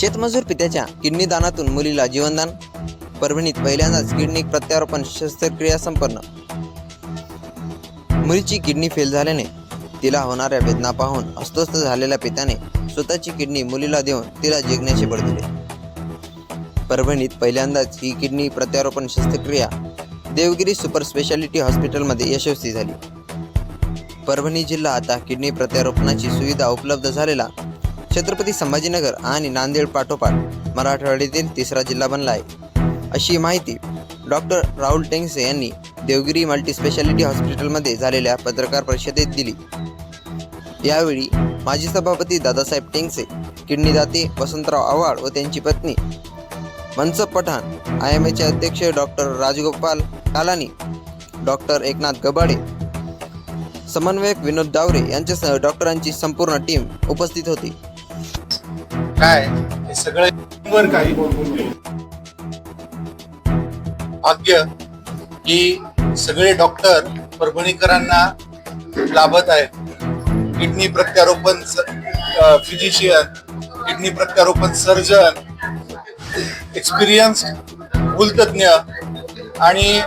शेतमजूर पित्याच्या किडनी दानातून मुलीला जीवनदान. परभणीत पहिल्यांदाच किडनी प्रत्यारोपण शस्त्रक्रिया संपन्न. मुलीची किडनी फेल झाल्याने तिला होणाऱ्या वेदना पाहून अस्वस्थ झालेल्या पित्याने स्वतःची किडनी मुलीला देऊन तिला जिंकण्याचे बळ दिले. परभणीत पहिल्यांदाच ही किडनी प्रत्यारोपण शस्त्रक्रिया देवगिरी सुपर स्पेशालिटी हॉस्पिटलमध्ये यशस्वी झाली. परभणी जिल्हा आता किडनी प्रत्यारोपणाची सुविधा उपलब्ध झालेला छत्रपती संभाजीनगर आणि नांदेड पाठोपाठ मराठवाड्यातील तिसरा जिल्हा बनला आहे. अशी माहिती डॉक्टर राहुल टेंगसे यांनी देवगिरी मल्टीस्पेशालिटी हॉस्पिटलमध्ये झालेल्या पत्रकार परिषदेत दिली. यावेळी माजी सभापती दादासाहेब टेंगसे किडनी दाते वसंतराव आव्हाड व त्यांची पत्नी मनसब पठाण आय एम एचे अध्यक्ष डॉक्टर राजगोपाल कालानी डॉक्टर एकनाथ गबाडे समन्वयक विनोद दावरे यांच्यासह डॉक्टरांची संपूर्ण टीम उपस्थित होती. काय? हे सगळं वर काही भाग्य की सगळे डॉक्टर परभणीकरांना लाभत आहेत. किडनी प्रत्यारोपण फिजिशियन किडनी प्रत्यारोपण सर्जन एक्सपिरियन्स भूलतज्ञ आणि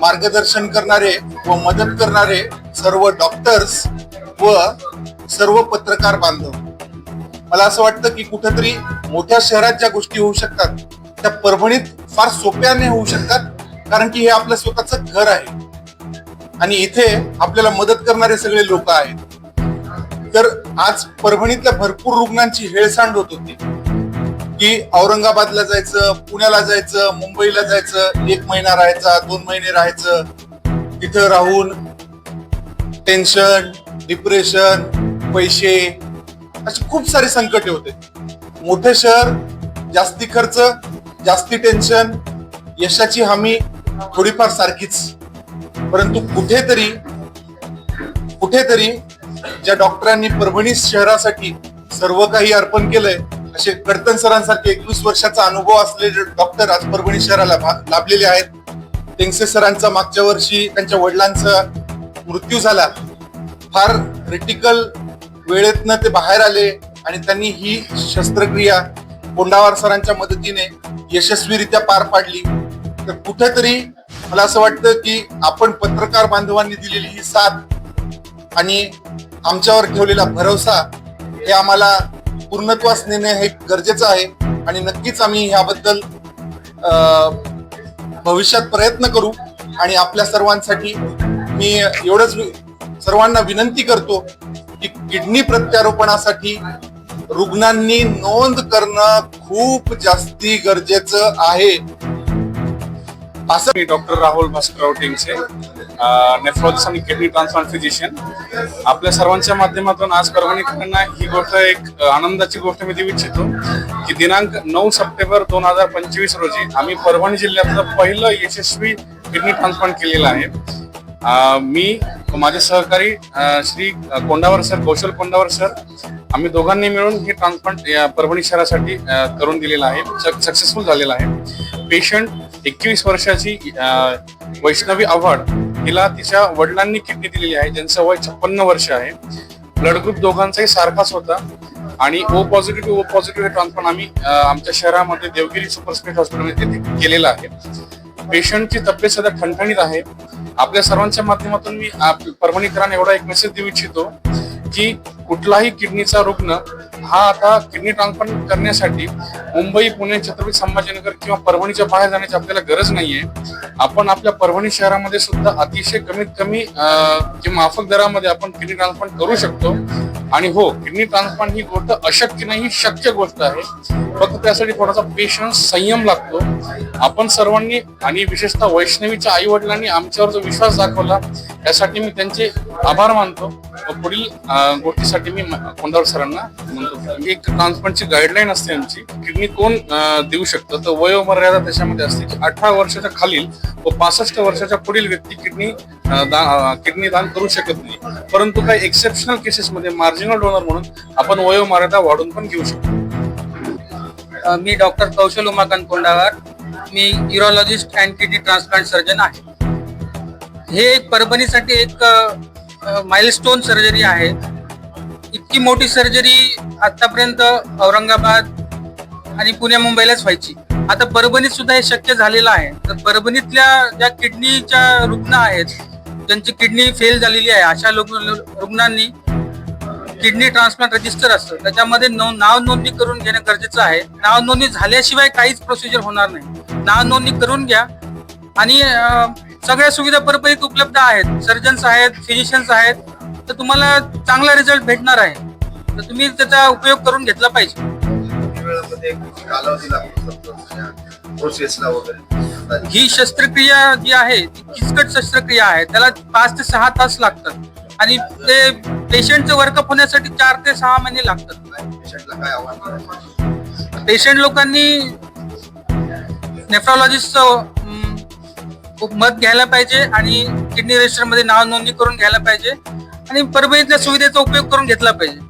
मार्गदर्शन करणारे व मदत करणारे सर्व डॉक्टर्स व सर्व पत्रकार बांधव. मला असं वाटतं की कुठेतरी मोठ्या शहरात ज्या गोष्टी होऊ शकतात त्या परभणीत फार सोप्याने होऊ शकतात कारण की हे आपलं स्वतःचं घर आहे. आणि इथे आपल्याला मदत करणारे सगळे लोक आहेत. तर आज परभणीतल्या भरपूर रुग्णांची हेळसांड होत होती. की औरंगाबादला जायचं पुण्याला जायचं मुंबईला जायचं एक महिना राहायचा दोन महिने राहायचं तिथं राहून टेन्शन डिप्रेशन पैसे अशी खूप सारे संकटे होते. मोठे शहर जास्ती खर्च जास्ती टेन्शन यशाची हमी थोडीफार सारखीच. परंतु कुठेतरी कुठेतरी ज्या डॉक्टरांनी परभणी शहरासाठी सर्व काही अर्पण केलंय असे कडतन सरांसारखे एकवीस वर्षाचा अनुभव असलेले डॉक्टर आज परभणी शहराला भा- लाभलेले आहेत. टेंगसे सरांचा मागच्या वर्षी त्यांच्या वडिलांचा मृत्यू झाला. फार क्रिटिकल वेळेतनं ते बाहेर आले आणि त्यांनी ही शस्त्रक्रिया कोंडावार सरांच्या मदतीने यशस्वीरित्या पार पाडली. तर कुठेतरी मला असं वाटतं की आपण पत्रकार बांधवांनी दिलेली ही साथ आणि आमच्यावर ठेवलेला भरोसा हे आम्हाला पूर्णत्वास नेणे हे गरजेचं आहे आणि नक्कीच आम्ही ह्याबद्दल भविष्यात प्रयत्न करू आणि आपल्या सर्वांसाठी मी एवढंच वि- सर्वांना विनंती करतो किडनी प्रत्यारोपणासाठी रुग्णांनी नोंद करणं खूप जास्ती गरजेचं आहे. असं मी डॉक्टर राहुल भास्करराव टिंगसे नेफ्रॉलॉजिस्ट आणि किडनी ट्रान्सप्लांट फिजिशियन आपल्या सर्वांच्या माध्यमातून आज परभणीकरांना ही गोष्ट एक आनंदाची गोष्ट मी देऊ इच्छितो की दिनांक नऊ सप्टेंबर दोन हजार पंचवीस रोजी आम्ही परभणी जिल्ह्यातलं पहिलं यशस्वी किडनी ट्रान्सप्लांट केलेलं आहे. मी माझे सहकारी श्री कोंडावर सर कौशल कोंडावर सर आम्ही दोघांनी मिळून हे ट्रान्सप्लांट परभणी शहरासाठी करून दिलेलं आहे. सक्सेसफुल झालेलं आहे. पेशंट एकवीस वर्षाची वैष्णवी आव्हाड हिला तिच्या वडिलांनी किडनी दिलेली आहे. ज्यांचं वय छप्पन्न वर्ष आहे. ब्लड ग्रुप दोघांचाही सारखाच होता. आणि ओ पॉझिटिव्ह ओ पॉझिटिव्ह हे ट्रान्सप्लांट आम्ही आमच्या शहरामध्ये देवगिरी सुपर स्पेशल हॉस्पिटलमध्ये येथे केलेलं आहे. पेशंटची तब्येत सध्या ठणठणीत आहे. आपल्या सर्वांच्या माध्यमातून मी आप- परभणीकरांना एवढा एक मेसेज देऊ इच्छितो. की कुठलाही किडनीचा रुग्ण हा आता किडनी ट्रान्सप्लांट करण्यासाठी मुंबई पुणे छत्रपती संभाजीनगर किंवा परभणीच्या बाहेर जाण्याची आपल्याला गरज नाहीये. आपण आपल्या परभणी शहरामध्ये सुद्धा अतिशय कमीत कमी जे माफक दरामध्ये आपण किडनी ट्रान्सप्लांट करू शकतो. आणि हो किडनी ट्रान्सप्लांट ही गोष्ट अशक्य नाही ही शक्य गोष्ट आहे. फक्त त्यासाठी थोडासा पेशन्स संयम लागतो. आपण सर्वांनी आणि विशेषतः वैष्णवीच्या आई वडिलांनी आमच्यावर जो विश्वास दाखवला त्यासाठी मी त्यांचे आभार मानतो व पुढील गोष्टीसाठी मी कोंडावर सरांना म्हणतो. एक ट्रान्सप्लांटची गाईडलाईन असते आमची किडनी कोण देऊ शकतं. तर वयोमर्यादा त्याच्यामध्ये असते की अठरा वर्षाच्या खालील व पासष्ट वर्षाच्या पुढील व्यक्ती किडनी किडनी दान करू शकत नाही. परंतु काही एक्सेप्शनल केसेसमध्ये मार्जिनल डोनर म्हणून आपण वयोमर्यादा वाढून पण घेऊ शकतो. मी doctor Kaushal Umakant Kondawar me urologist and kidney transplant surgeon आहे. हे एक परभणीसाठी एक माइलस्टोन सर्जरी आहे. इतकी मोठी सर्जरी आतापर्यंत औरंगाबाद आणि पुण्या मुंबईलाच व्हायची. आता परभणीत सुद्धा हे शक्य झालेलं आहे. तर परभणीतल्या ज्या किडनीच्या रुग्ण आहेत ज्यांची किडनी फेल झालेली आहे अशा रुग्णांनी किडनी ट्रान्सप्लांट रजिस्टर असतं. त्याच्यामध्ये नो- नाव नोंदणी करून घेणं गरजेचं आहे. नाव नोंदणी झाल्याशिवाय काहीच प्रोसिजर होणार नाही. नाव नोंदणी करून घ्या आणि सगळ्या सुविधा परभणीत उपलब्ध आहेत. सर्जन्स आहेत फिजिशियन्स आहेत. तर तुम्हाला चांगला रिझल्ट भेटणार आहे. तर तुम्ही त्याचा उपयोग करून घेतला पाहिजे. वगैरे? ही शस्त्रक्रिया जी आहे ती किचकट शस्त्रक्रिया आहे. त्याला पाच ते सहा तास लागतात. आणि ते पेशंटचं वर्कअप होण्यासाठी चार ते सहा महिने लागतात. पेशंट लोकांनी नेफ्रॉलॉजिस्टचं मत घ्यायला पाहिजे आणि किडनी रजिस्टरमध्ये नाव नोंदणी करून घ्यायला पाहिजे आणि परभणीतल्या सुविधेचा उपयोग करून घेतला पाहिजे.